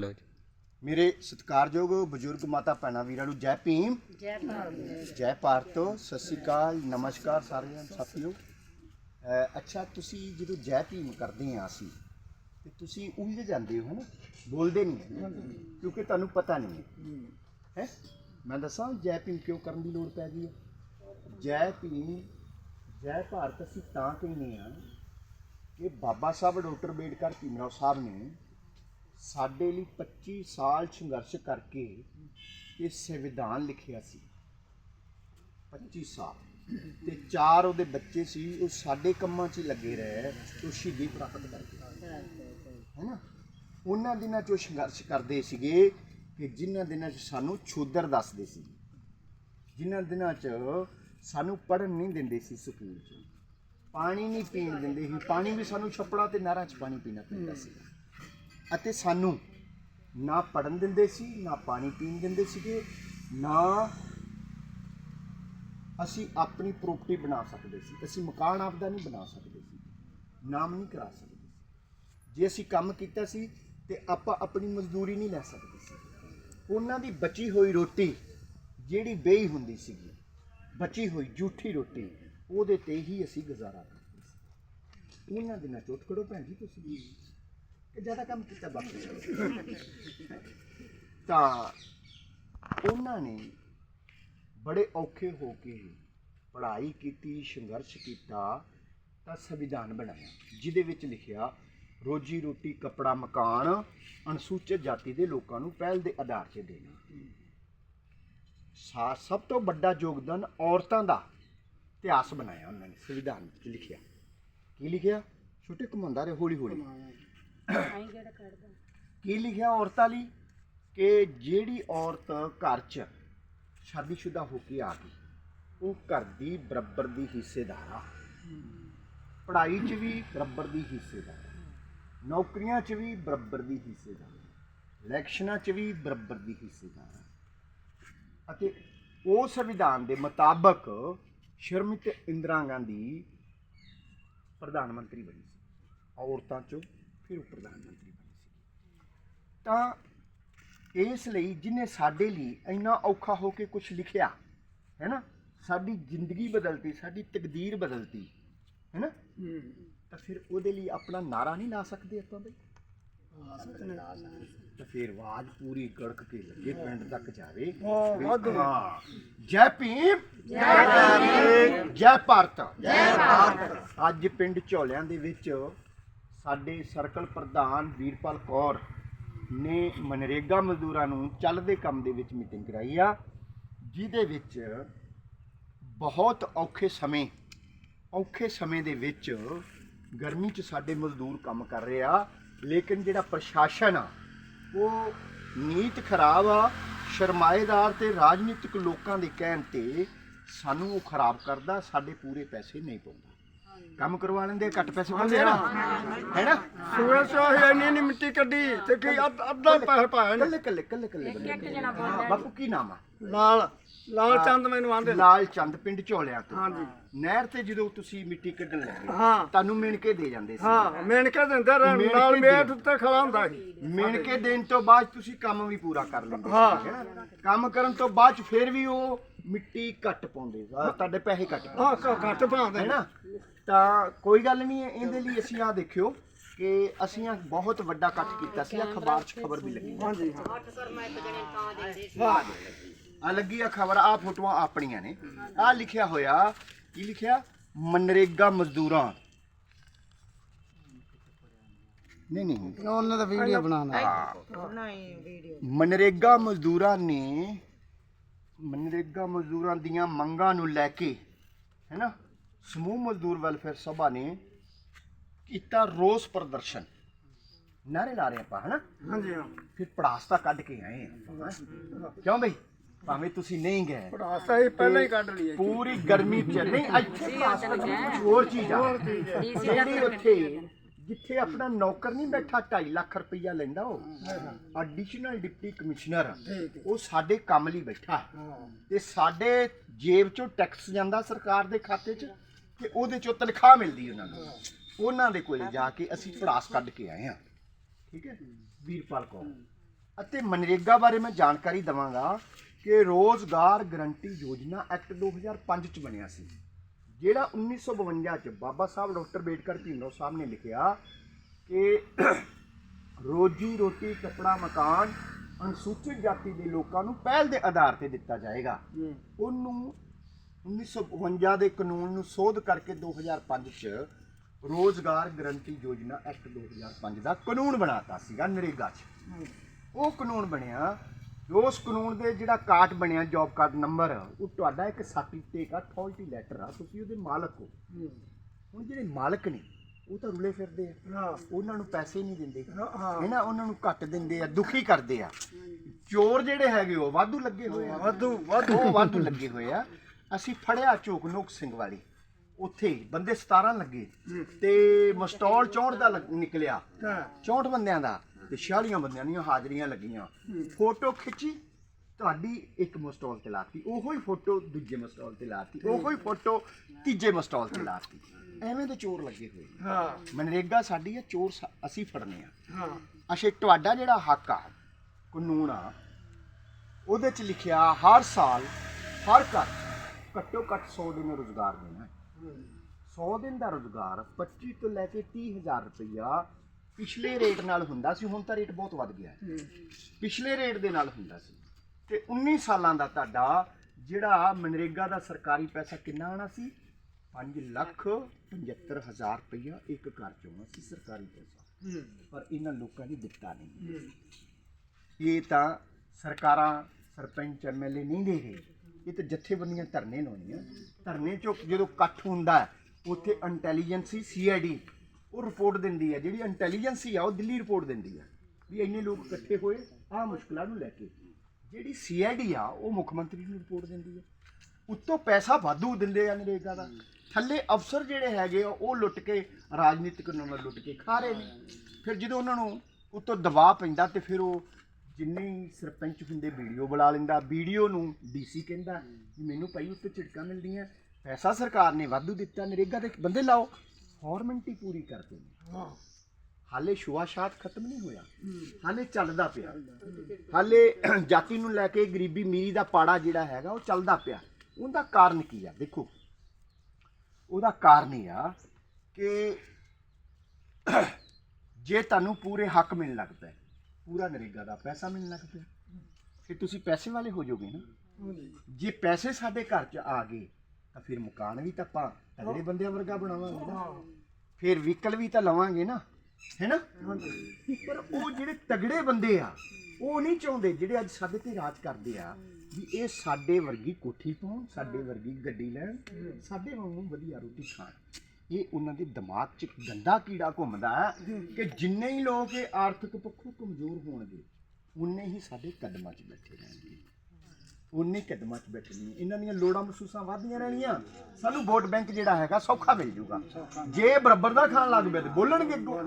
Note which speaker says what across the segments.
Speaker 1: ਲਓ ਜੀ।
Speaker 2: ਮੇਰੇ ਸਤਿਕਾਰਯੋਗ ਬਜ਼ੁਰਗ ਮਾਤਾ ਭੈਣਾਂ ਵੀਰਾਂ ਨੂੰ ਜੈ ਭੀਮ।
Speaker 3: ਜੈ ਭਾਰਤ।
Speaker 2: ਜੈ ਭਾਰਤ। ਸਤਿ ਸ਼੍ਰੀ ਅਕਾਲ ਨਮਸਕਾਰ ਸਾਰਿਆਂ ਸਾਥੀਓ। ਅਹ ਅੱਛਾ ਤੁਸੀਂ ਜਦੋਂ ਜੈ ਭੀਮ ਕਰਦੇ ਆ ਅਸੀਂ ਤੇ ਤੁਸੀਂ ਉਲਝ ਜਾਂਦੇ ਹੋ ਹਨਾ? ਬੋਲਦੇ ਨਹੀਂ ਹੈ। ਕਿਉਂਕਿ ਤੁਹਾਨੂੰ ਪਤਾ ਨਹੀਂ ਹੈ। ਹੈ? ਮੈਂ ਦੱਸਾਂ ਜੈ ਭੀਮ ਕਿਉਂ ਕਰਨ ਦੀ ਲੋੜ ਪੈ ਗਈ ਹੈ? ਜੈ ਭੀਮ ਜੈ ਭਾਰਤ ਅਸੀਂ ਤਾਂ ਕਹਿੰਦੇ ਆ ਕਿ ਬਾਬਾ ਸਾਹਿਬ ਡਾਕਟਰ ਅੰਬੇਡਕਰ ਭੀਮਰਾਓ ਸਾਹਿਬ ਨੇ ਸਾਡੇ ਲਈ 25 ਸਾਲ ਸੰਘਰਸ਼ ਕਰਕੇ ਇਹ ਸੰਵਿਧਾਨ ਲਿਖਿਆ ਸੀ। 25 ਸਾਲ। ਤੇ ਚਾਰ ਉਹਦੇ ਬੱਚੇ ਸੀ, ਉਹ ਸਾਡੇ ਕੰਮਾਂ 'ਚ ਲੱਗੇ ਰਹੇ, ਉਹ ਸ਼ਹੀਦੀ ਪ੍ਰਾਪਤ ਕਰਕੇ। ਹੈਨਾ? ਉਹਨਾਂ ਦਿਨਾਂ 'ਚ ਉਹ ਸੰਘਰਸ਼ ਕਰਦੇ ਸੀਗੇ ਕਿ ਜਿਨ੍ਹਾਂ ਦਿਨਾਂ 'ਚ ਸਾਨੂੰ ਛੂਦਰ ਦੱਸਦੇ ਸੀ। ਜਿਨ੍ਹਾਂ ਦਿਨਾਂ 'ਚ ਸਾਨੂੰ ਪੜਨ ਨਹੀਂ ਦਿੰਦੇ ਸੀ ਸਕੂਲ 'ਚ। ਪਾਣੀ ਨਹੀਂ ਪੀਣ ਦਿੰਦੇ ਸੀ। ਪਾਣੀ ਵੀ ਸਾਨੂੰ ਛੱਪੜਾਂ ਤੇ ਨਹਿਰਾਂ 'ਚ ਪਾਣੀ ਪੀਣਾ ਪੈਂਦਾ ਸੀ ਅਤੇ ਸਾਨੂੰ ਨਾ ਪੜਨ ਦਿੰਦੇ ਸੀ, ਨਾ ਪਾਣੀ ਪੀਣ ਦਿੰਦੇ ਸੀਗੇ, ਨਾ ਅਸੀਂ ਆਪਣੀ ਪ੍ਰੋਪਰਟੀ ਬਣਾ ਸਕਦੇ ਸੀ। ਅਸੀਂ ਮਕਾਨ ਆਪਦਾ ਨਹੀਂ ਬਣਾ ਸਕਦੇ ਸੀ, ਨਾਮ ਨਹੀਂ ਕਰਾ ਸਕਦੇ ਸੀ। ਜੇ ਅਸੀਂ ਕੰਮ ਕੀਤਾ ਸੀ, ਤੇ ਆਪਾਂ ਆਪਣੀ ਮਜ਼ਦੂਰੀ ਨਹੀਂ ਲੈ ਸਕਦੇ ਸੀ। ਉਹਨਾਂ ਦੀ ਬਚੀ ਹੋਈ ਰੋਟੀ ਜਿਹੜੀ ਬੇਈ ਹੁੰਦੀ ਸੀਗੀ, ਬਚੀ ਹੋਈ ਝੂਠੀ ਰੋਟੀ, ਉਹਦੇ ਤੇ ਹੀ ਅਸੀਂ ਗੁਜ਼ਾਰਾ ਕਰਦੇ ਸੀ। ਉਹਨਾਂ ਦਿਨਾਂ ਚੋਟ ਕਰੋ ਭੈਣ ਜੀ ਤੁਸੀਂ। ਜ਼ਿਆਦਾ ਕੰਮ ਕੀਤਾ ਬਾਕੀ ਤਾਂ ਉਹਨਾਂ ਨੇ ਬੜੇ ਔਖੇ ਹੋ ਕੇ ਪੜ੍ਹਾਈ ਕੀਤੀ, ਸੰਘਰਸ਼ ਕੀਤਾ, ਤਾਂ ਸੰਵਿਧਾਨ ਬਣਾਇਆ, ਜਿਹਦੇ ਵਿੱਚ ਲਿਖਿਆ, ਰੋਜੀ ਰੋਟੀ, ਕਪੜਾ, ਮਕਾਨ ਅਨੁਸੂਚਿਤ ਜਾਤੀ ਦੇ ਲੋਕਾਂ ਨੂੰ ਪਹਿਲ ਦੇ ਆਧਾਰ ਤੇ ਦੇਣਾ। ਸਾ- ਸਭ ਤੋਂ ਵੱਡਾ ਯੋਗਦਾਨ ਔਰਤਾਂ ਦਾ ਇਤਿਹਾਸ ਬਣਾਇਆ ਉਹਨਾਂ ਨੇ, ਸੰਵਿਧਾਨ ਵਿੱਚ ਲਿਖਿਆ। ਕੀ ਲਿਖਿਆ? ਛੋਟੇ ਘੁੰਮੰਦਾ ਰਹੇ ਹੌਲੀ ਹੌਲੀ
Speaker 3: ਆਈ ਕਿਹੜਾ ਕੱਢਦਾ
Speaker 2: ਕੀ ਲਿਖਿਆ ਔਰਤਾਂ ਲਈ ਕਿ ਜਿਹੜੀ ਔਰਤ ਘਰ 'ਚ ਸ਼ਾਦੀशुदा ਹੋ ਕੇ ਆ ਗਈ, ਉਹ ਘਰ ਦੀ ਬਰਾਬਰ ਦੀ ਹਿੱਸੇਦਾਰ ਆ ਪੜ੍ਹਾਈ 'ਚ ਵੀ ਬਰਾਬਰ ਦੀ ਹਿੱਸੇਦਾਰ ਆ। ਨੌਕਰੀਆਂ 'ਚ ਵੀ ਬਰਾਬਰ ਦੀ ਹਿੱਸੇਦਾਰ ਆ। ਇਲੈਕਸ਼ਨਾਂ 'ਚ ਵੀ ਬਰਾਬਰ ਦੀ ਹਿੱਸੇਦਾਰ ਆ। ਅਤੇ ਉਹ ਸੰਵਿਧਾਨ ਦੇ ਮੁਤਾਬਕ ਸ਼ਰਮਿਤ ਇੰਦਰਾ ਗਾਂਧੀ ਪ੍ਰਧਾਨ ਮੰਤਰੀ ਬਣੀ ਸੀ ਔਰਤਾਂ 'ਚੋਂ ਫਿਰ ਉਹ ਪ੍ਰਧਾਨ ਮੰਤਰੀ ਬਣੀ ਸੀ ਤਾਂ ਇਸ ਲਈ ਜਿਹਨੇ ਸਾਡੇ ਲਈ ਇੰਨਾ ਔਖਾ ਹੋ ਕੇ ਕੁਝ ਲਿਖਿਆ ਹੈ ਨਾ ਸਾਡੀ ਜ਼ਿੰਦਗੀ ਬਦਲਤੀ ਸਾਡੀ ਤਕਦੀਰ ਬਦਲਤੀ ਹੈ ਨਾ ਤਾਂ ਫਿਰ ਉਹਦੇ ਲਈ ਆਪਣਾ ਨਾਰਾ ਨਹੀਂ ਲਾ ਸਕਦੇ ਆਪਾਂ ਬਈ? ਤਾਂ ਫਿਰ ਆਵਾਜ਼ ਪੂਰੀ ਗੜਕ ਕੇ ਲੱਗੇ ਪਿੰਡ ਤੱਕ ਜਾਵੇ। ਹਾਂ ਜੈ ਭੀਮ। ਜੈ ਭੀਮ ਜੈ ਭਾਰਤ। ਜੈ ਭਾਰਤ। ਅੱਜ ਪਿੰਡ ਝੋਲਿਆਂ ਦੇ ਵਿੱਚ ਸਾਡੇ ਸਰਕਲ ਪ੍ਰਧਾਨ ਵੀਰਪਾਲ ਕੌਰ ਨੇ ਮਨਰੇਗਾ ਮਜ਼ਦੂਰਾਂ ਨੂੰ ਚੱਲਦੇ ਕੰਮ ਦੇ ਵਿੱਚ ਮੀਟਿੰਗ ਕਰਾਈ ਆ, ਜਿਹਦੇ ਵਿੱਚ ਬਹੁਤ ਔਖੇ ਸਮੇਂ ਔਖੇ ਸਮੇਂ ਦੇ ਵਿੱਚ ਗਰਮੀ 'ਚ ਸਾਡੇ ਮਜ਼ਦੂਰ ਕੰਮ ਕਰ ਰਹੇ ਆ, ਲੇਕਿਨ ਜਿਹੜਾ ਪ੍ਰਸ਼ਾਸਨ ਆ, ਉਹ ਨੀਤ ਖਰਾਬ ਆ, ਸ਼ਰਮਾਏਦਾਰ ਤੇ ਰਾਜਨੀਤਿਕ ਲੋਕਾਂ ਦੇ ਕਹਿਣ ਤੇ ਸਾਨੂੰ ਉਹ ਖਰਾਬ ਕਰਦਾ, ਸਾਡੇ ਪੂਰੇ ਪੈਸੇ ਨਹੀਂ ਪਾਉਂਦਾ। ਕੰਮ ਕਰਵਾ ਲੈਂਦੇ ਘੱਟ ਪੈਸੇ ਪਾਉਂਦੇ ਆ ਹੈ ਨਾ
Speaker 4: ਸੂਏ ਸੋ ਇੰਨੀ ਇੰਨੀ ਮਿੱਟੀ ਕੱਢੀ ਤੇ ਕੀ ਅੱਧ- ਅੱਧਾ ਪੈਸੇ ਪਾਇਆ ਨੇ
Speaker 2: ਕੱਲੇ ਕੱਲੇ ਕੱਲੇ ਕੱਲੇ ਬੰਦੇ ਹਾਂ, ਬਾਪੂ ਕੀ ਨਾਮ ਆ?
Speaker 4: ਲਾਲ ਲਾਲ ਚੰਦ ਮੈਨੂੰ ਆਂਦੇ।
Speaker 2: ਲਾਲ ਚੰਦ ਪਿੰਡ ਝੋਲਿਆਂ ਤੋਂ।
Speaker 4: ਹਾਂਜੀ।
Speaker 2: ਨਹਿਰ ਤੇ ਜਦੋਂ ਤੁਸੀਂ ਮਿੱਟੀ ਕੱਢਣ ਲੱਗੇ
Speaker 4: ਹਾਂ।
Speaker 2: ਤੁਹਾਨੂੰ ਮਿਣ ਕੇ ਦੇ ਜਾਂਦੇ ਸੀ।
Speaker 4: ਹਾਂ ਮੇਨ ਕੇ ਦਿੰਦੇ ਰਹਿਣ। ਨਾਲ ਮੇਟ
Speaker 2: ਦੇ।
Speaker 4: ਉੱਤੇ ਖੜਾ ਹੁੰਦਾ ਸੀ।
Speaker 2: ਮਿਣ ਕੇ ਦੇਣ ਤੋਂ ਬਾਅਦ ਤੁਸੀਂ ਕੰਮ ਵੀ ਪੂਰਾ ਕਰ ਲੈਂਦੇ
Speaker 4: ਹਾਂ।
Speaker 2: ਸੀ, ਹੈ? ਕੰਮ ਕਰਨ ਤੋਂ ਬਾਅਦ 'ਚ ਫਿਰ ਵੀ ਉਹ ਮਿੱਟੀ ਘੱਟ ਪਾਉਂਦੇ ਆ, ਤੁਹਾਡੇ ਪੈਸੇ ਘੱਟ ਪਾਉਂਦੇ।
Speaker 4: ਹਾਂ ਘ- ਘੱਟ ਪਾਉਂਦੇ
Speaker 2: ਹੈ ਨਾ ਤਾਂ ਕੋਈ ਗੱਲ ਨਹੀਂ ਹੈ ਇਹਦੇ ਲਈ ਅਸੀਂ ਆ ਦੇਖਿਓ ਕਿ ਅਸੀਂ ਆ ਬਹੁਤ ਵੱਡਾ ਕੱਟ ਕੀਤਾ ਸੀ ਅਖਬਾਰ 'ਚ ਖਬਰ ਵੀ ਲੱਗੀ।
Speaker 4: ਹਾਂਜੀ ਹਾਂ।
Speaker 2: ਆ ਲੱਗੀ ਆ ਖਬਰ ਆ ਫੋਟੋਆਂ ਆਪਣੀਆਂ ਨੇ। ਆ ਲਿਖਿਆ ਹੋਇਆ ਕੀ ਲਿਖਿਆ? ਮਨਰੇਗਾ ਮਜ਼ਦੂਰਾਂ। ਨਹੀਂ ਨਹੀਂ।
Speaker 5: ਉਹਨਾਂ ਦਾ ਵੀਡੀਓ ਬਣਾਉਣਾ।
Speaker 2: ਮਨਰੇਗਾ ਮਜ਼ਦੂਰਾਂ ਨੇ ਮਨਰੇਗਾ ਮਜ਼ਦੂਰਾਂ ਦੀਆਂ ਮੰਗਾਂ ਨੂੰ ਲੈ ਕੇ ਹੈਨਾ ਸਮੂਹ ਮਜ਼ਦੂਰ ਵੈਲਫੇਅਰ ਸਭਾ ਨੇ ਕੀਤਾ ਰੋਸ ਪ੍ਰਦਰਸ਼ਨ। ਨਾਰੇ ਲਾ ਰਹੇ ਆਪਾਂ ਹਨਾ?
Speaker 4: ਹਾਂਜੀ ਹਾਂ।
Speaker 2: ਫਿਰ ਪੜਾਸ ਤਾਂ ਕੱਢ ਕੇ ਆਏ ਆ ਹੈਂ? ਕਿਉਂ ਬਈ? ਭਾਵੇਂ ਤੁਸੀਂ ਨਹੀਂ ਗਏ।
Speaker 4: ਪੜਾਸਾ ਹੀ ਪਹਿਲਾਂ ਹੀ ਕੱਢ ਲਈ
Speaker 2: ਪੂਰੀ ਗਰਮੀ ਚ ਨਹੀਂ ਇੱਥੇ ਕੁਝ ਹੋਰ ਚੀਜ਼ ਆ। ਜਿਹੜੀ ਉੱਥੇ ਜਿੱਥੇ ਆਪਣਾ ਨੌਕਰ ਨਹੀਂ ਬੈਠਾ 2.5 ਲੱਖ ਰੁਪਈਆ ਲੈਂਦਾ ਉਹ। ਐਡੀਸ਼ਨਲ ਡਿਪਟੀ ਕਮਿਸ਼ਨਰ ਉਹ ਸਾਡੇ ਕੰਮ ਲਈ ਬੈਠਾ। ਤੇ ਸਾਡੇ ਜੇਬ ਚੋਂ ਟੈਕਸ ਜਾਂਦਾ ਸਰਕਾਰ ਦੇ ਖਾਤੇ 'ਚ। ਤੇ ਉਹਦੇ ਚੋਂ ਤਨਖਾਹ ਮਿਲਦੀ ਉਹਨਾਂ ਨੂੰ। ਉਹਨਾਂ ਦੇ ਕੋਲੇ ਜਾ ਕੇ ਅਸੀਂ ਪੜਾਸ ਕੱਢ ਕੇ ਆਏ ਆ ਠੀਕ ਹੈ? ਵੀਰਪਾਲ ਕੌਰ। ਅਤੇ ਮਨਰੇਗਾ ਬਾਰੇ ਮੈਂ ਜਾਣਕਾਰੀ ਦਵਾਂਗਾ ਕਿ ਰੋਜ਼ਗਾਰ ਗਰੰਟੀ ਯੋਜਨਾ ਐਕਟ 2005 ਚ ਬਣਿਆ ਸੀ। ਜਿਹੜਾ 1952 ਚ ਬਾਬਾ ਸਾਹਿਬ ਡਾਕਟਰ ਬੇਟਕਰ ਭੀਮਰਾਓ ਸਾਹਿਬ ਨੇ ਲਿਖਿਆ ਕਿ ਰੋਜੀ ਰੋਟੀ ਕੱਪੜਾ ਮਕਾਨ ਅਨੁਸੂਚਿਤ ਜਾਤੀ ਦੇ ਲੋਕਾਂ ਨੂੰ ਪਹਿਲ ਦੇ ਆਧਾਰ ਤੇ ਦਿੱਤਾ ਜਾਏਗਾ। ਉਹਨੂੰ 1952 ਦੇ ਕਾਨੂੰਨ ਨੂੰ ਸੋਧ ਕਰਕੇ 2005 ਚ ਰੋਜ਼ਗਾਰ ਗਰੰਟੀ ਯੋਜਨਾ ਐਕਟ 2005 ਦਾ ਕਾਨੂੰਨ ਬਣਾਤਾ ਸੀਗਾ ਨਰੇਗਾ 'ਚ। ਉਹ ਕਾਨੂੰਨ ਬਣਿਆ ਉਸ ਕਾਨੂੰਨ ਦੇ ਜਿਹੜਾ ਕਾਰਡ ਬਣਿਆ ਜੌਬ ਕਾਰਡ ਨੰਬਰ ਉਹ ਤੁਹਾਡਾ ਇੱਕ ਸਰਟੀਫਿਕੇਟ ਆ ਅਥਾਰਟੀ ਲੈਟਰ ਆ ਤੁਸੀਂ ਉਹਦੇ ਮਾਲਕ ਹੋ। ਹੁਣ ਜਿਹੜੇ ਮਾਲਕ ਨੇ ਉਹ ਤਾਂ ਰੁਲੇ ਫਿਰਦੇ ਆ। ਉਹਨਾਂ ਨੂੰ ਪੈਸੇ ਨਹੀਂ ਦਿੰਦੇ।
Speaker 4: ਹਾਂ।
Speaker 2: ਨਾ? ਉਹਨਾਂ ਨੂੰ ਘੱਟ ਦਿੰਦੇ ਆ ਦੁਖੀ ਕਰਦੇ ਆ। ਚੋਰ ਜਿਹੜੇ ਹੈਗੇ ਉਹ ਵਾਧੂ ਲੱਗੇ ਹੋਏ ਆ।
Speaker 4: ਵਾਧੂ ਵਾਧੂ।
Speaker 2: ਉਹ ਵਾਧੂ ਲੱਗੇ ਹੋਏ ਆ। ਅਸੀਂ ਫੜਿਆ ਝੋਕਨੋਕ ਸਿੰਘ ਵਾਲੀ। ਉੱਥੇ ਬੰਦੇ 17 ਲੱਗੇ ਤੇ ਮਸਟੋਲ 64 ਦਾ ਲੱਗ- ਨਿਕਲਿਆ।
Speaker 4: ਹਾਂ।
Speaker 2: 64 ਬੰਦਿਆਂ ਦਾ ਤੇ 46 ਬੰਦਿਆਂ ਦੀਆਂ ਹਾਜ਼ਰੀਆਂ ਲੱਗੀਆਂ। ਫੋਟੋ ਖਿੱਚੀ ਤੁਹਾਡੀ ਇੱਕ ਮਸਟੋਲ ਤੇ ਲਾਤੀ। ਉਹੋ ਹੀ ਫੋਟੋ ਦੂਜੇ ਮਸਟੋਲ ਤੇ ਲਾਤੀ। ਉਹੋ ਹੀ ਫੋਟੋ ਤੀਜੇ ਮਸਟੋਲ ਤੇ ਲਾਤੀ। ਐਵੇਂ ਦੇ ਚੋਰ ਲੱਗੇ ਹੋਏ।
Speaker 4: ਹਾਂ।
Speaker 2: ਮਨਰੇਗਾ ਸਾਡੀ ਹੈ ਚੋਰ ਸਾ- ਅਸੀਂ ਫੜਨੇ ਆ।
Speaker 4: ਹਾਂ।
Speaker 2: ਅਸ਼ੇ ਤੁਹਾਡਾ ਜਿਹੜਾ ਹੱਕ ਆ ਕਾਨੂੰਨ ਆ ਉਹਦੇ ਚ ਲਿਖਿਆ ਹਰ ਸਾਲ ਹਰ ਘਰ ਘੱਟੋ ਘੱਟ 100 ਦਿਨ ਰੋਜ਼ਗਾਰ ਦੇਣਾ ਹੈ। 100 ਦਿਨ ਦਾ ਰੋਜ਼ਗਾਰ 25 ਤੋਂ ਲੈ ਕੇ 30000 ਰੁਪਇਆ ਪਿਛਲੇ ਰੇਟ ਨਾਲ ਹੁੰਦਾ ਸੀ, ਹੁਣ ਤਾਂ ਰੇਟ ਬਹੁਤ ਵੱਧ ਗਿਆ ਹੈ। ਪਿਛਲੇ ਰੇਟ ਦੇ ਨਾਲ ਹੁੰਦਾ ਸੀ। ਤੇ 19 ਸਾਲਾਂ ਦਾ ਤੁਹਾਡਾ ਜਿਹੜਾ ਮਨਰੇਗਾ ਦਾ ਸਰਕਾਰੀ ਪੈਸਾ ਕਿੰਨਾ ਆਣਾ ਸੀ? 5 ਲੱਖ 75000 ਰੁਪਇਆ ਇੱਕ ਘਰ 'ਚ ਆਉਣਾ ਸੀ ਸਰਕਾਰੀ ਪੈਸਾ। ਪਰ ਇਹਨਾਂ ਲੋਕਾਂ ਨੇ ਦਿੱਤਾ ਨਹੀਂ। ਇਹ ਤਾਂ ਸਰਕਾਰਾਂ, ਸਰਪੰਚ ਐਮਐਲਏ ਨਹੀਂ ਦੇ ਰਹੇ। ਇਹ ਤਾਂ ਜਥੇਬੰਦੀਆਂ ਧਰਨੇ ਲਾਉਂਦੀਆਂ ਧਰਨੇ ਚੋਂ ਜਦੋਂ ਇਕੱਠ ਹੁੰਦਾ ਹੈ, ਉੱਥੇ ਇੰਟੈਲੀਜੈਂਸੀ ਸੀਆਈਡੀ ਉਹ ਰਿਪੋਰਟ ਦਿੰਦੀ ਹੈ। ਜਿਹੜੀ ਇੰਟੈਲੀਜੈਂਸੀ ਆ ਉਹ ਦਿੱਲੀ ਰਿਪੋਰਟ ਦਿੰਦੀ ਹੈ ਵੀ ਇੰਨੇ ਲੋਕ ਇਕੱਠੇ ਹੋਏ ਆਹ ਮੁਸ਼ਕਲਾਂ ਨੂੰ ਲੈ ਕੇ। ਜਿਹੜੀ ਸੀਆਈਡੀ ਆ ਉਹ ਮੁੱਖ ਮੰਤਰੀ ਨੂੰ ਰਿਪੋਰਟ ਦਿੰਦੀ ਹੈ। ਉੱਤੋਂ ਪੈਸਾ ਵਾਧੂ ਦਿੰਦੇ ਆ ਨਰੇਗਾ ਦਾ। ਥੱਲੇ ਅਫਸਰ ਜਿਹੜੇ ਹੈਗੇ ਆ ਉਹ ਲੁੱਟ ਕੇ ਰਾਜਨੀਤਿਕ ਨਾਲ ਲੁੱਟ ਕੇ ਖਾ ਰਹੇ ਨੇ। ਫਿਰ ਜਦੋਂ ਉਹਨਾਂ ਨੂੰ ਉੱਤੋਂ ਦਬਾਅ ਪੈਂਦਾ ਤੇ ਫਿਰ ਉਹ ਜਿੰਨੇ ਹੀ ਸਰਪੰਚ ਹੁੰਦੇ ਵੀਡੀਓ ਬੁਲਾ ਲੈਂਦਾ ਵੀਡੀਓ ਨੂੰ ਡੀਸੀ ਕਹਿੰਦਾ ਵੀ ਮੈਨੂੰ ਭਾਈ ਉੱਤੇ ਝਿੜਕਾਂ ਮਿਲਦੀਆਂ ਪੈਸਾ ਸਰਕਾਰ ਨੇ ਵਾਧੂ ਦਿੱਤਾ ਨਰੇਗਾ ਦੇ ਬੰਦੇ ਲਾਓ। ਫਾਰਮੈਲਿਟੀ ਪੂਰੀ ਕਰਦੇ ਨੇ। ਹਾਲੇ ਸ਼ੁਆਸ਼ਾਤ ਖਤਮ ਨਹੀਂ ਹੋਇਆ। ਹਾਲੇ ਚੱਲਦਾ ਪਿਆ। ਹਾਲੇ ਜਾਤੀ ਨੂੰ ਲੈ ਕੇ ਗਰੀਬੀ ਮੀਰੀ ਦਾ ਪਾੜਾ ਜਿਹੜਾ ਹੈਗਾ ਉਹ ਚੱਲਦਾ ਪਿਆ। ਉਹਦਾ ਕਾਰਨ ਕੀ ਆ? ਦੇਖੋ। ਉਹਦਾ ਕਾਰਨ ਇਹ ਆ ਕਿ ਜੇ ਤੁਹਾਨੂੰ ਪੂਰੇ ਹੱਕ ਮਿਲਣ ਲੱਗ ਪਏ ਪੂਰਾ ਨਰੇਗਾ ਦਾ ਪੈਸਾ ਮਿਲਣ ਲੱਗ ਪਿਆ। ਫਿਰ ਤੁਸੀਂ ਪੈਸੇ ਵਾਲੇ ਹੋ ਜਾਓਗੇ ਨਾ। ਜੇ ਪੈਸੇ ਸਾਡੇ ਘਰ 'ਚ ਆ ਗਏ, ਤਾਂ ਫਿਰ ਮਕਾਨ ਵੀ ਤਾਂ ਆਪਾਂ ਤਗੜੇ ਬੰਦਿਆਂ ਵਰਗਾ ਬਣਾਵਾਂਗੇ। ਨਾ ਫਿਰ ਵਹੀਕਲ ਵੀ ਤਾਂ ਲਵਾਂਗੇ ਨਾ। ਹੈਨਾ ਪਰ ਉਹ ਜਿਹੜੇ ਤਗੜੇ ਬੰਦੇ ਆ, ਉਹ ਨਹੀਂ ਚਾਹੁੰਦੇ, ਜਿਹੜੇ ਅੱਜ ਸਾਡੇ ਤੇ ਰਾਜ ਕਰਦੇ ਆ, ਵੀ ਇਹ ਸਾਡੇ ਵਰਗੀ ਕੋਠੀ ਪਾਉਣ, ਸਾਡੇ ਵਰਗੀ ਗੱਡੀ ਲੈਣ, ਸਾਡੇ ਵਾਂਗੂ ਵਧੀਆ ਰੋਟੀ ਖਾਣ। ਇਹ ਉਹਨਾਂ ਦੇ ਦਿਮਾਗ 'ਚ ਗੰਦਾ ਕੀੜਾ ਘੁੰਮਦਾ ਹੈ ਕਿ ਜਿੰਨੇ ਹੀ ਲੋਕ ਇਹ ਆਰਥਿਕ ਪੱਖੋਂ ਕਮਜ਼ੋਰ ਹੋਣਗੇ, ਉਨੇ ਹੀ ਸਾਡੇ ਕਦਮਾਂ 'ਚ ਬੈਠੇ ਰਹਿਣਗੇ। ਉਨੇ ਕਦਮਾਂ 'ਚ ਬੈਠਣੀਆਂ ਇਹਨਾਂ ਦੀਆਂ ਲੋੜਾਂ ਮਹਿਸੂਸਾਂ ਵੱਧਦੀਆਂ ਰਹਿਣੀਆਂ। ਸਾਨੂੰ ਵੋਟ ਬੈਂਕ ਜਿਹੜਾ ਹੈਗਾ ਸੌਖਾ ਮਿਲ ਜੂਗਾ। ਜੇ ਬਰਾਬਰ ਦਾ ਖਾਣ ਲੱਗ ਪਏ ਤੇ ਬੋਲਣਗੇ ਅੱਗੋਂ।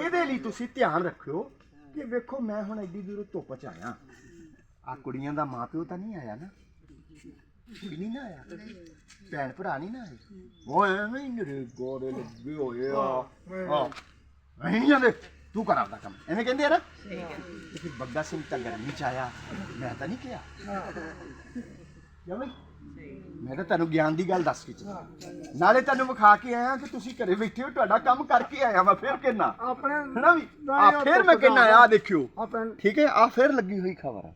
Speaker 2: ਇਹਦੇ ਲਈ ਤੁਸੀਂ ਧਿਆਨ ਰੱਖਿਓ ਕਿ ਵੇਖੋ, ਮੈਂ ਹੁਣ ਐਡੀ ਦੂਰੋਂ ਧੁੱਪ 'ਚ ਆਇਆ। ਆ ਕੁੜੀਆਂ ਦਾ ਮਾਪਿਓ ਤਾਂ ਨਹੀਂ ਆਇਆ ਨਾ। ਕੁੜੀ ਨਹੀਂ ਨਾ ਆਇਆ ਭੈਣ ਭਰਾ ਨਹੀਂ ਨਾ ਆਏ ਉਹ ਐਵੇਂ ਹੀ ਨਰੇ ਗੋਰੇ ਲੱਗੇ ਹੋਏ ਆ ਹਾਂ ਨਹੀਂ ਜਾਂਦੇ ਤੂੰ ਕਰ ਆਪਦਾ ਕੰਮ ਐਵੇਂ ਕਹਿੰਦੇ ਆ ਨਾ ਤੇ ਫਿਰ ਬੱਗਾ ਸਿੰਘ ਤਾਂ ਗਰਮੀ ਚ ਆਇਆ ਮੈਂ ਤਾਂ ਨਹੀਂ ਕਿਹਾ ਕਿਉਂ ਬਈ ਮੈਂ ਤਾਂ ਤੁਹਾਨੂੰ ਗਿਆਨ ਦੀ ਗੱਲ ਦੱਸ ਕੇ ਚੱਲਿਆ ਨਾਲੇ ਤੁਹਾਨੂੰ ਵਿਖਾ ਕੇ ਆਇਆ ਕਿ ਤੁਸੀਂ ਘਰੇ ਬੈਠੇ ਹੋ ਤੁਹਾਡਾ ਕੰਮ ਕਰਕੇ ਆਇਆ ਮੈਂ ਫਿਰ ਕਿੰਨਾ
Speaker 4: ਆਪਣੇ
Speaker 2: ਹੈਨਾ ਵੀ ਆ ਫਿਰ ਮੈਂ ਕਿੰਨਾ ਆ ਦੇਖਿਓ
Speaker 4: ਆਪਣੇ
Speaker 2: ਠੀਕ ਹੈ ਆ ਫਿਰ ਲੱਗੀ ਹੋਈ ਖਬਰ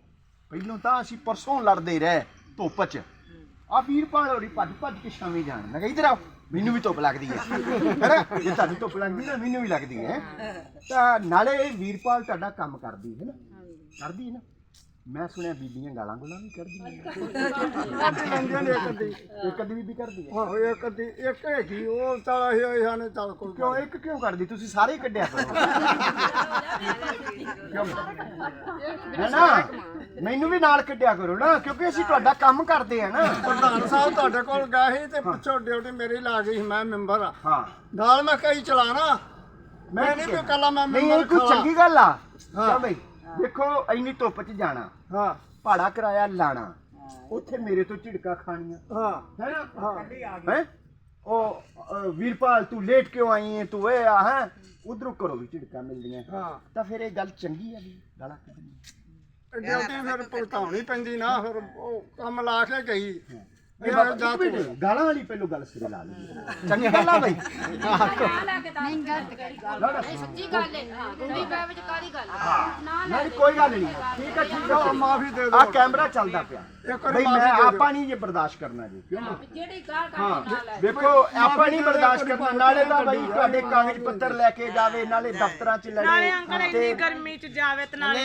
Speaker 2: ਪਹਿਲੋਂ ਤਾਂ ਅਸੀਂ ਪਰਸੋਂ ਲੜਦੇ ਰਹੇ ਧੁੱਪ 'ਚ ਆ ਵੀਰਪਾਲ ਹੋਰੀ ਭੱਜ ਭੱਜ ਕੇ ਸ਼ਾਮੀ ਜਾਣ। ਮੈਂ ਕਿਹਾ ਇੱਧਰ ਆਓ ਮੈਨੂੰ ਵੀ ਧੁੱਪ ਲੱਗਦੀ ਹੈ। ਹੈਨਾ? ਜੇ ਤੁਹਾਨੂੰ ਧੁੱਪ ਲੱਗਦੀ ਨਾ ਮੈਨੂੰ ਵੀ ਲੱਗਦੀ ਹੈ। ਤਾਂ ਨਾਲੇ ਵੀਰਪਾਲ ਤੁਹਾਡਾ ਕੰਮ ਕਰਦੀ ਹੈ ਨਾ। ਕਰਦੀ ਹੈ ਨਾ? ਮੈਂ ਸੁਣਿਆ ਬੀਬੀਆਂ ਗਾਲਾਂ ਗੁਲਾਂ ਵੀ ਕਰਦੀਆਂ
Speaker 4: ਆਪਣੇ ਬੰਦਿਆਂ ਨੇ ਇੱਕ
Speaker 2: ਅੱਧੀ ਬੀਬੀ ਕਰਦੀ ਹੈ।
Speaker 4: ਆਹੋ ਇੱਕ ਦੀ ਇੱਕ ਹੈਗੀ ਉਹ ਚਲ ਅਸੀਂ ਹੋਏ ਨੇ ਚਲ ਕੋਈ
Speaker 2: ਕਿਉਂ ਇੱਕ ਕਿਉਂ ਕਰਦੀ? ਤੁਸੀਂ ਸਾਰੇ ਹੀ ਕੱਢਿਆ ਕਰੋ। ਕਿਉਂ? ਹੈ ਨਾ? ਮੈਨੂੰ ਵੀ ਨਾਲ ਕੱਢਿਆ ਕਰੋ ਨਾ ਕਿਉਂਕਿ ਅਸੀਂ ਤੁਹਾਡਾ ਕੰਮ ਕਰਦੇ ਆ ਨਾ।
Speaker 4: ਪ੍ਰਧਾਨ ਸਾਹਿਬ ਤੁਹਾਡੇ ਕੋਲ ਗਏ ਸੀ ਤੇ ਪਿੱਛੋਂ ਡਿਊਟੀ ਮੇਰੀ ਲਾ ਗਈ ਸੀ ਮੈਂ ਮੈਂਬਰ ਆ।
Speaker 2: ਹਾਂ।
Speaker 4: ਨਾਲ ਮੈਂ ਕਈ ਚਲਾਣਾ ਮੈਂ ਨਹੀਂ ਕੱਲਾ ਮੈਂ
Speaker 2: ਨਹੀਂ
Speaker 4: ਮੈਂਬਰ
Speaker 2: ਇਹ ਕੋਈ। ਚੰਗੀ ਗੱਲ ਆ।
Speaker 4: ਹਾਂ।
Speaker 2: ਕਿਉਂ ਬਈ? ਦੇਖੋ ਇੰਨੀ ਧੁੱਪ 'ਚ ਜਾਣਾ।
Speaker 4: ਹਾਂ।
Speaker 2: ਭਾੜਾ ਕਿਰਾਇਆ ਲਾਣਾ। ਉੱਥੇ ਮੇਰੇ ਤੋਂ ਝਿੜਕਾ ਖਾਣੀਆਂ।
Speaker 4: ਹਾਂ।
Speaker 2: ਹੈ ਨਾ?
Speaker 4: ਹਾਂ।
Speaker 2: ਹੈ? ਉਹ ਵੀਰਪਾਲ ਤੂੰ ਲੇਟ ਕਿਉਂ ਆਈ ਹੈ ਤੂੰ ਇਹ ਆ ਹੈ? ਉਧਰੋਂ ਕਰੋ ਵੀ ਝਿੜਕਾਂ ਮਿਲਦੀਆਂ।
Speaker 4: ਹਾਂ।
Speaker 2: ਤਾਂ ਫਿਰ ਇਹ ਗੱਲ ਚੰਗੀ ਹੈ ਵੀ ਗਾਲਾਂ ਕੱਢਣੀਆਂ।
Speaker 4: ਡਿਊਟੀ ਫਿਰ ਭੁਗਤਾਉਣੀ ਪੈਂਦੀ ਨਾ ਫਿਰ ਉਹ ਕੰਮ ਲਾ ਕੇ ਗਈ।
Speaker 2: ਗਾਲਾਂ ਵਾਲੀ ਪਹਿਲੋਂ ਗੱਲ ਸਿਰੇ ਲਾ ਲਈ। ਚੰਗੀ ਗੱਲ ਆ ਬਈ।
Speaker 3: ਨਹੀਂ ਗਲਤ ਗੱਲ ਸੱਚੀ ਗੱਲ ਹੈ ਹਾਂ ਕੁੰਡੀ ਪੈ ਵਿੱਚ ਕਾਦੀ ਗੱਲ ਨਾ
Speaker 2: ਨਹੀਂ। ਕੋਈ ਗੱਲ ਨਹੀਂ। ਠੀਕ ਹੈ ਠੀਕ ਹੈ
Speaker 4: ਮਾਫੀ ਦੇ
Speaker 2: ਆ
Speaker 4: ਦਿਓ
Speaker 2: ਕੈਮਰਾ ਚੱਲਦਾ ਪਿਆ।
Speaker 4: ਇੱਕ ਵਾਰੀ
Speaker 2: ਬਈ
Speaker 4: ਮਾਫ਼ੀ
Speaker 2: ਮੈਂ
Speaker 4: ਦੇ ਦਿਓ।
Speaker 2: ਆਪਾਂ ਨਹੀਂ ਜੇ ਬਰਦਾਸ਼ਤ ਕਰਨਾ ਜੀ ਕਿਉਂ?
Speaker 3: ਜਿਹੜੀ ਗਾਲ
Speaker 2: ਹਾਂ
Speaker 3: ਕੱਢੀ ਨਾਲ ਹੈ
Speaker 2: ਵੇਖੋ ਆਪਾਂ ਨਹੀਂ ਬਰਦਾਸ਼ਤ ਕਰਨਾ। ਨਾਲੇ ਤਾਂ ਬਈ ਤੁਹਾਡੇ ਕਾਗਜ਼ ਪੱਤਰ ਲੈ ਕੇ ਜਾਵੇ ਨਾਲੇ ਦਫ਼ਤਰਾਂ 'ਚ
Speaker 1: ਨਾਲੇ
Speaker 2: ਲੜੇ
Speaker 1: ਅੰਕਲ ਇੰਨੀ ਗਰਮੀ ਚ ਜਾਵੇ ਤੇ ਨਾਲੇ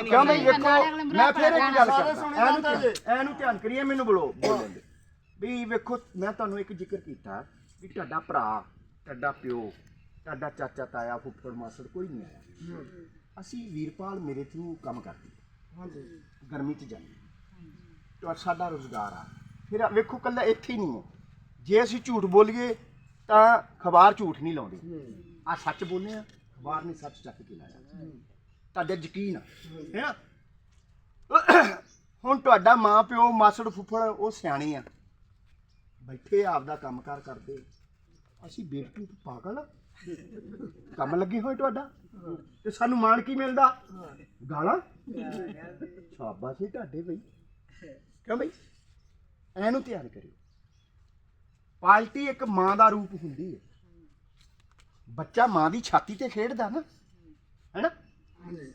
Speaker 2: ਕਿਉਂ ਬਈ ਵੇਖੋ ਮੈਂ ਫਿਰ ਇੱਕ ਗੱਲ ਕਰਦਾ ਐਨੂੰ ਧਿਆਨ- ਕਰੀਏ ਮੈਨੂੰ ਬੋਲੋ ਵੀ ਵੇਖੋ ਮੈਂ ਤੁਹਾਨੂੰ ਇੱਕ ਜ਼ਿਕਰ ਕੀਤਾ ਵੀ ਤੁਹਾਡਾ ਭਰਾ ਤੁਹਾਡਾ ਪਿਓ ਤੁਹਾਡਾ ਚਾਚਾ ਤਾਇਆ ਫੁੱਫੜ ਮਾਸੜ ਕੋਈ ਨਹੀਂ ਆਇਆ। ਅਸੀਂ ਵੀਰਪਾਲ ਮੇਰੇ ਥਰੂ ਕੰਮ ਕਰਦੇ।
Speaker 4: ਹਾਂਜੀ।
Speaker 2: ਗਰਮੀ 'ਚ ਜਾਂਦੇ। ਤਾਂ ਸਾਡਾ ਰੋਜ਼ਗਾਰ ਆ। ਫਿਰ ਵੇਖੋ ਕੱਲਾ ਇੱਥੇ ਹੀ ਨਹੀਂ ਹੈ। ਜੇ ਅਸੀਂ ਝੂਠ ਬੋਲੀਏ ਤਾਂ ਖਬਰ ਝੂਠ ਨਹੀਂ ਲਾਉਂਦੇ। ਆ ਸੱਚ ਬੋਲੇ ਆ ਖਬਰ ਨੇ ਸੱਚ ਚੱਕ ਕੇ ਲਾਇਆ। ਤੁਹਾਡੇ ਯਕੀਨ ਆ? ਹੈ। ਨਾ ਹੁਣ ਤੁਹਾਡਾ ਮਾਂ ਪਿਓ ਮਾਸੜ ਫੁੱਫੜ ਉਹ ਸਿਆਣੇ ਆ। ਬੈਠੇ ਆਪਦਾ ਕੰਮਕਾਰ ਕਰਦੇ। ਅਸੀਂ ਬੇਵਕੂਫ ਪਾਗਲ ਆ। ਕੰਮ ਲੱਗੇ ਹੋਏ ਤੁਹਾਡਾ। ਤੇ ਸਾਨੂੰ ਮਾਣ ਕੀ ਮਿਲਦਾ? ਗਾਲਾਂ। ਸ਼ਾਬਾਸ਼ ਏ ਤੁਹਾਡੇ ਬਈ। ਕਿਉਂ ਬਈ? ਐਨੂੰ ਧਿਆਨ ਕਰਿਓ। ਪਾਲਟੀ ਇੱਕ ਮਾਂ ਦਾ ਰੂਪ ਹੁੰਦੀ ਹੈ। ਬੱਚਾ ਮਾਂ ਦੀ ਛਾਤੀ ਤੇ ਖੇਡਦਾ ਨਾ। ਹੈਨਾ?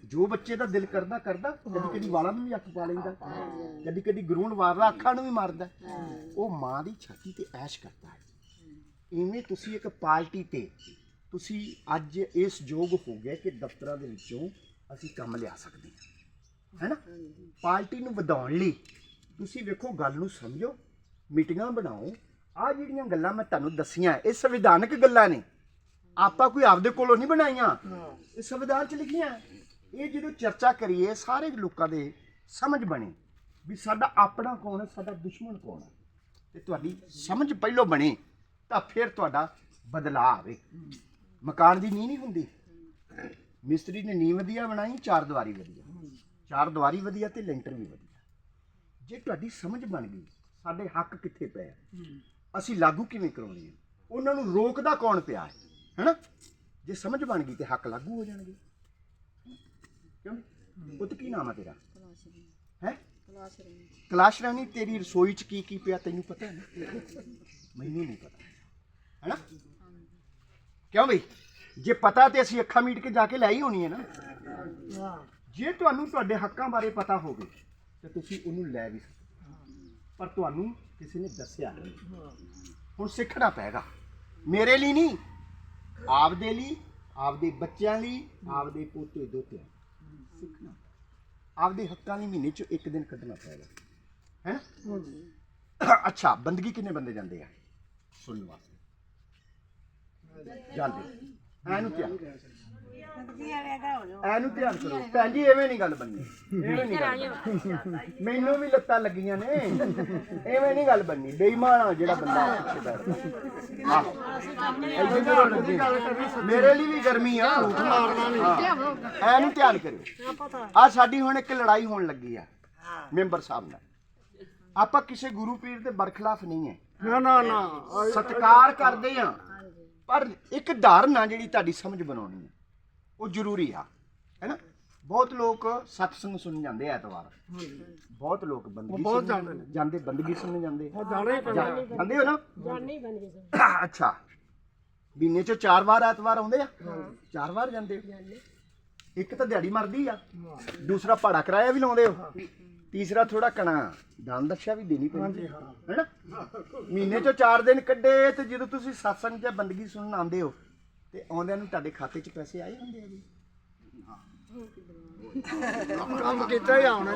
Speaker 2: ਜੋ ਬੱਚੇ ਦਾ ਦਿਲ ਕਰਦਾ ਕਰਦਾ ਕਦੀ ਕਦੀ ਵਾਲਾਂ ਨੂੰ ਵੀ ਅੱਖ ਪਾ ਲੈਂਦਾ ਕਦੀ ਕਦੀ ਗਰੂਣ ਮਾਰਦਾ ਅੱਖਾਂ ਨੂੰ ਵੀ ਮਾਰਦਾ। ਉਹ ਮਾਂ ਦੀ ਛਾਤੀ ਤੇ ਐਸ਼ ਕਰਦਾ ਹੈ। ਇਵੇਂ ਤੁਸੀਂ ਇੱਕ ਪਾਰਟੀ ਤੇ ਤੁਸੀਂ ਅੱਜ ਇਸ ਯੋਗ ਹੋ ਗਏ ਕਿ ਦਫ਼ਤਰਾਂ ਦੇ ਵਿੱਚੋਂ ਅਸੀਂ ਕੰਮ ਲਿਆ ਸਕਦੇ ਹਾਂ। ਹੈਨਾ? ਪਾਰਟੀ ਨੂੰ ਵਧਾਉਣ ਲਈ ਤੁਸੀਂ ਵੇਖੋ ਗੱਲ ਨੂੰ ਸਮਝੋ ਮੀਟਿੰਗਾਂ ਬਣਾਓ। ਆ ਜਿਹੜੀਆਂ ਗੱਲਾਂ ਮੈਂ ਤੁਹਾਨੂੰ ਦੱਸੀਆਂ ਇਹ ਸੰਵਿਧਾਨਕ ਗੱਲਾਂ ਨੇ। ਆਪਾਂ ਕੋਈ ਆਪਦੇ ਕੋਲੋਂ ਨਹੀਂ ਬਣਾਈਆਂ। ਇਹ ਸੰਵਿਧਾਨ 'ਚ ਲਿਖੀਆਂ। ਇਹ ਜਦੋਂ ਚਰਚਾ ਕਰੀਏ, ਸਾਰੇ ਲੋਕਾਂ ਦੇ ਸਮਝ ਬਣੇ ਵੀ ਸਾਡਾ ਆਪਣਾ ਕੌਣ ਹੈ, ਸਾਡਾ ਦੁਸ਼ਮਣ ਕੌਣ ਹੈ। ਤੇ ਤੁਹਾਡੀ ਸਮਝ ਪਹਿਲੋਂ ਬਣੇ, ਤਾਂ ਫਿਰ ਤੁਹਾਡਾ ਬਦਲਾਅ ਆਵੇ। ਮਕਾਨ ਦੀ ਨੀਂਹ ਨਹੀਂ ਹੁੰਦੀ। ਮਿਸਤਰੀ ਨੇ ਨੀਂਹ ਵਧੀਆ ਬਣਾਈ, ਚਾਰ ਦੀਵਾਰੀ ਵਧੀਆ। ਚਾਰ ਦੀਵਾਰੀ ਵਧੀਆ ਤੇ ਲੈਂਟਰ ਵੀ ਵਧੀਆ। ਜੇ ਤੁਹਾਡੀ ਸਮਝ ਬਣ ਗਈ, ਸਾਡੇ ਹੱਕ ਕਿੱਥੇ ਪਏ ਅਸੀਂ ਲਾਗੂ ਕਿਵੇਂ ਕਰਾਉਣੇ ਆ? ਉਹਨਾਂ ਨੂੰ ਰੋਕਦਾ ਕੌਣ ਪਿਆ ਹੈ? ਹੈਨਾ? ਜੇ ਸਮਝ ਬਣ ਗਈ ਤੇ ਹੱਕ ਲਾਗੂ ਹੋ ਜਾਣਗੇ। ਕਿਉਂ? ਪੁੱਤ ਕੀ ਨਾਮ ਆ ਤੇਰਾ? ਹੈ? ਕਲਾਸ਼ ਰਾਣੀ ਤੇਰੀ ਰਸੋਈ ਚ ਕੀ ਕੀ ਪਿਆ ਤੈਨੂੰ ਪਤਾ ਹੈ? ਨਾ ਮੈਨੂੰ ਨਹੀਂ ਪਤਾ। ਹੈਨਾ? ਕਿਉਂ ਬਈ? ਜੇ ਪਤਾ ਤੇ ਅਸੀਂ ਅੱਖਾਂ ਮੀਟ ਕੇ ਜਾ ਕੇ ਲੈ ਹੀ ਹੋਣੀ ਹੈ ਨਾ। ਜੇ ਤੁਹਾਨੂੰ ਤੁਹਾਡੇ ਹੱਕਾਂ ਬਾਰੇ ਪਤਾ ਹੋਵੇ ਤੇ ਤੁਸੀਂ ਉਹਨੂੰ ਲੈ ਵੀ ਸਕਦੇ ਹੋ। ਪਰ ਤੁਹਾਨੂੰ ਕਿਸੇ ਨੇ ਦੱਸਿਆ ਨਹੀਂ। ਹੁਣ ਸਿੱਖਣਾ ਪਏਗਾ ਮੇਰੇ ਲਈ ਨਹੀਂ ਆਪਦੇ ਲਈ ਆਪਦੇ ਬੱਚਿਆਂ ਲਈ ਆਪਦੇ ਪੋਤੇ ਦੋਤਿਆਂ। ਸਿੱਖਣਾ। ਆਪਦੇ ਹੱਕਾਂ ਲਈ ਮਹੀਨੇ ਚ ਇੱਕ ਦਿਨ ਕੱਢਣਾ ਪਏਗਾ ਹੈ? ਅੱਛਾ ਬੰਦਗੀ ਕਿੰਨੇ ਬੰਦੇ ਜਾਂਦੇ ਆ? ਸੁਣਨ ਵਾਸਤੇ। ਜਾਂਦੇ। ਐਨੂੰ ਧਿਆਨ ਐਨੂੰ ਧਿਆਨ ਕਰੋ। ਭੈਣ ਜੀ ਐਵੇਂ ਨਹੀਂ ਗੱਲ ਬੰਨੀ ਐਵੇਂ ਨਹੀਂ ਗੱਲ। ਮੈਨੂੰ ਵੀ ਲੱਤਾਂ ਲੱਗੀਆਂ ਨੇ। ਐਵੇਂ ਨਹੀਂ ਗੱਲ ਬੰਨੀ ਬੇਈਮਾਨ ਆ ਜਿਹੜਾ ਬੰਦਾ ਪਿੱਛੇ ਬੈਠਦਾ ਆਹ। ਲੱਗੀ। ਮੇਰੇ ਲਈ ਵੀ ਗਰਮੀ ਆ। ਐਨੂੰ ਧਿਆਨ ਕਰਿਓ। ਆ ਸਾਡੀ ਹੁਣ ਇੱਕ ਲੜਾਈ ਹੋਣ ਲੱਗੀ ਆ ਮੈਂਬਰ ਸਾਹਿਬ ਨਾਲ। ਆਪਾਂ ਕਿਸੇ ਗੁਰੂ ਪੀਰ ਦੇ ਬਰਖਲਾਫ ਨਹੀਂ ਹੈ
Speaker 4: ਨਾ ਨਾ ਨਾ।
Speaker 2: ਸਤਿਕਾਰ ਕਰਦੇ ਆ। ਪਰ ਇੱਕ ਧਾਰਨਾ ਜਿਹੜੀ ਤੁਹਾਡੀ ਸਮਝ ਬਣਾਉਣੀ ਹੈ ਉਹ ਜ਼ਰੂਰੀ ਆ ਹੈਨਾ ਬਹੁਤ ਲੋਕ ਸਤਸੰਗ ਸੁਣ ਜਾਂਦੇ ਆ ਐਤਵਾਰ। ਬਹੁਤ ਲੋਕ ਬੰਦਗੀ
Speaker 4: ਬਹੁਤ ਜਾਂਦੇ ਨੇ।
Speaker 2: ਜਾਂਦੇ ਬੰਦਗੀ ਸੁਣਨ ਜਾਂਦੇ।
Speaker 4: ਉਹ ਜਾਣਾ ਹੀ ਪੈਂਦਾ
Speaker 2: ਜਾ- ਜਾਂਦੇ ਹੋ ਨਾ? ਅੱਛਾ। ਮਹੀਨੇ ਚ ਚਾਰ ਵਾਰ ਐਤਵਾਰ ਆਉਂਦੇ ਆ? ਚਾਰ ਵਾਰ ਜਾਂਦੇ ਹੋ? ਇੱਕ ਤਾਂ ਦਿਹਾੜੀ ਮਰਦੀ ਆ। ਦੂਸਰਾ ਭਾੜਾ ਕਿਰਾਇਆ ਵੀ ਲਾਉਂਦੇ ਹੋ? ਤੀਸਰਾ ਥੋੜਾ ਕਣਾ ਦਾਨ ਦਕਸ਼ਾ ਵੀ ਦੇਣੀ ਪੈਂਦੀ। ਹੈ। ਹੈਨਾ ਮਹੀਨੇ ਚੋਂ ਚਾਰ ਦਿਨ ਕੱਢੇ ਤੇ ਜਦੋਂ ਤੁਸੀਂ ਸਤਸੰਗ ਜਾਂ ਬੰਦਗੀ ਸੁਣਨ ਆਉਂਦੇ ਹੋ ਤੇ ਆਉਂਦਿਆਂ ਨੂੰ ਤੁਹਾਡੇ ਖਾਤੇ 'ਚ ਪੈਸੇ ਆਏ ਹੁੰਦੇ ਆ ਜੀ?
Speaker 4: ਕੰਮ ਕੀਤਾ ਹੀ ਆਉਣਾ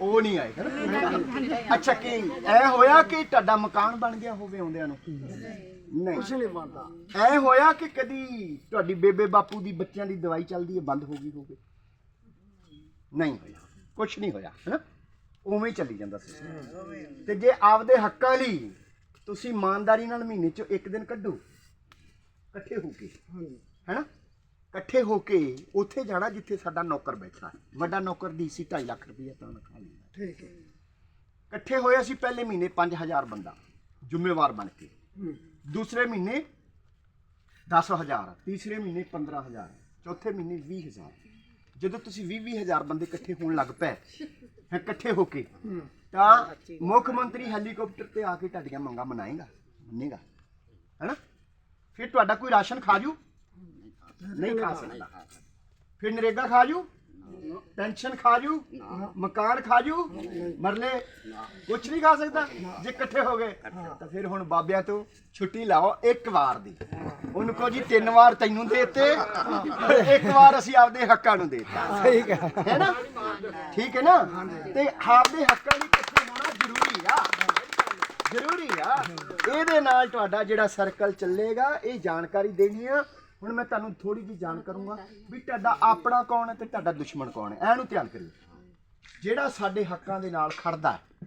Speaker 2: ਉਹ ਨਹੀਂ ਆਏ ਹੈਨਾ ਅੱਛਾ ਕੀ ਐ ਹੋਇਆ ਕਿ ਤੁਹਾਡਾ ਮਕਾਨ ਬਣ ਗਿਆ ਹੋਵੇ ਆਉਂਦਿਆਂ ਨੂੰ? ਨਹੀਂ।
Speaker 4: ਕੁਛ ਨਹੀਂ ਬਣਦਾ।
Speaker 2: ਐ ਹੋਇਆ ਕਿ ਕਦੀ ਤੁਹਾਡੀ ਬੇਬੇ ਬਾਪੂ ਦੀ ਬੱਚਿਆਂ ਦੀ ਦਵਾਈ ਚੱਲਦੀ ਹੈ ਬੰਦ ਹੋ ਗਈ ਹੋਵੇ? ਨਹੀਂ ਹੋਇਆ। ਕੁਝ ਨਹੀਂ ਹੋਇਆ ਹੈਨਾ ਉਵੇਂ ਹੀ ਚੱਲੀ ਜਾਂਦਾ ਸੀ ਤੇ ਜੇ ਆਪਦੇ ਹੱਕਾਂ ਲਈ ਤੁਸੀਂ ਇਮਾਨਦਾਰੀ ਨਾਲ ਮਹੀਨੇ ਚੋਂ ਇੱਕ ਦਿਨ ਕੱਢੋ ਇਕੱਠੇ ਹੋ ਕੇ। ਹੈਨਾ? ਇਕੱਠੇ ਹੋ ਕੇ ਉੱਥੇ ਜਾਣਾ ਜਿੱਥੇ ਸਾਡਾ ਨੌਕਰ ਬੈਠਾ। ਹੈ ਵੱਡਾ ਨੌਕਰ ਦੀ ਸੀ 2.5 ਲੱਖ ਰੁਪਏ ਤਾਂ ਖਾ ਲੈਂਦਾ।
Speaker 4: ਠੀਕ ਹੈ।
Speaker 2: ਇਕੱਠੇ ਹੋਏ ਅਸੀਂ ਪਹਿਲੇ ਮਹੀਨੇ 5000 ਬੰਦਾ ਜ਼ਿੰਮੇਵਾਰ ਬਣ ਕੇ। ਦੂਸਰੇ ਮਹੀਨੇ 10000 ਤੀਸਰੇ ਮਹੀਨੇ 15000 ਚੌਥੇ ਮਹੀਨੇ 20000 ਜਦੋਂ ਤੁਸੀਂ 20 20000 ਬੰਦੇ ਇਕੱਠੇ ਹੋਣ ਲੱਗ ਪਏ ਫਿਰ ਇਕੱਠੇ ਹੋ ਕੇ ਤਾਂ ਮੁੱਖ ਮੰਤਰੀ ਹੈਲੀਕਾਪਟਰ ਤੇ ਆ ਕੇ ਤੁਹਾਡੀਆਂ ਮੰਗਾਂ ਮਨਾਏਗਾ ਮੰਨੇਗਾ। ਹੈਨਾ? ਫਿਰ ਤੁਹਾਡਾ ਕੋਈ ਰਾਸ਼ਨ ਖਾ ਜੂ? ਨਹੀਂ ਖਾ ਸਕਦਾ। ਫਿਰ ਨਰੇਗਾ ਖਾ ਜੂ? ਪੈਨਸ਼ਨ ਖਾ ਜੂ? ਮਕਾਨ ਖਾ ਜੂ? ਮਰਲੇ ਕੁਛ ਨਹੀਂ ਖਾ ਸਕਦਾ। ਜੇ ਇਕੱਠੇ ਹੋ ਗਏ ਤਾਂ ਫਿਰ ਹੁਣ ਬਾਬਿਆਂ ਤੋਂ ਛੁੱਟੀ ਲਾਓ ਇੱਕ ਵਾਰ ਦੀ। ਉਹਨੂੰ ਕਹੋ ਜੀ ਤਿੰਨ ਵਾਰ ਤੈਨੂੰ ਦੇਤੇ ਇੱਕ ਵਾਰ ਅਸੀਂ ਆਪਦੇ ਹੱਕਾਂ ਨੂੰ ਦੇਤਾ। ਠੀਕ ਹੈ ਹੈ ਨਾ? ਠੀਕ ਹੈ ਨਾ? ਤੇ ਆਪਦੇ ਹੱਕਾਂ ਲਈ ਇਕੱਠੇ ਹੋਣਾ ਜ਼ਰੂਰੀ ਆ। ਜ਼ਰੂਰੀ ਆ। ਇਹਦੇ ਨਾਲ ਤੁਹਾਡਾ ਜਿਹੜਾ ਸਰਕਲ ਚੱਲੇਗਾ, ਇਹ ਜਾਣਕਾਰੀ ਦੇਣੀ ਆ। ਹੁਣ ਮੈਂ ਤੁਹਾਨੂੰ ਥੋੜੀ ਜਿਹੀ ਜਾਣ ਕਰੂੰਗਾ ਵੀ ਤੁਹਾਡਾ ਆਪਣਾ ਕੌਣ ਹੈ ਤੇ ਤੁਹਾਡਾ ਦੁਸ਼ਮਣ ਕੌਣ ਹੈ। ਐਨੂੰ ਧਿਆਨ ਕਰਿਓ। ਜਿਹੜਾ ਸਾਡੇ ਹੱਕਾਂ ਦੇ ਨਾਲ ਖੜਦਾ ਹੈ।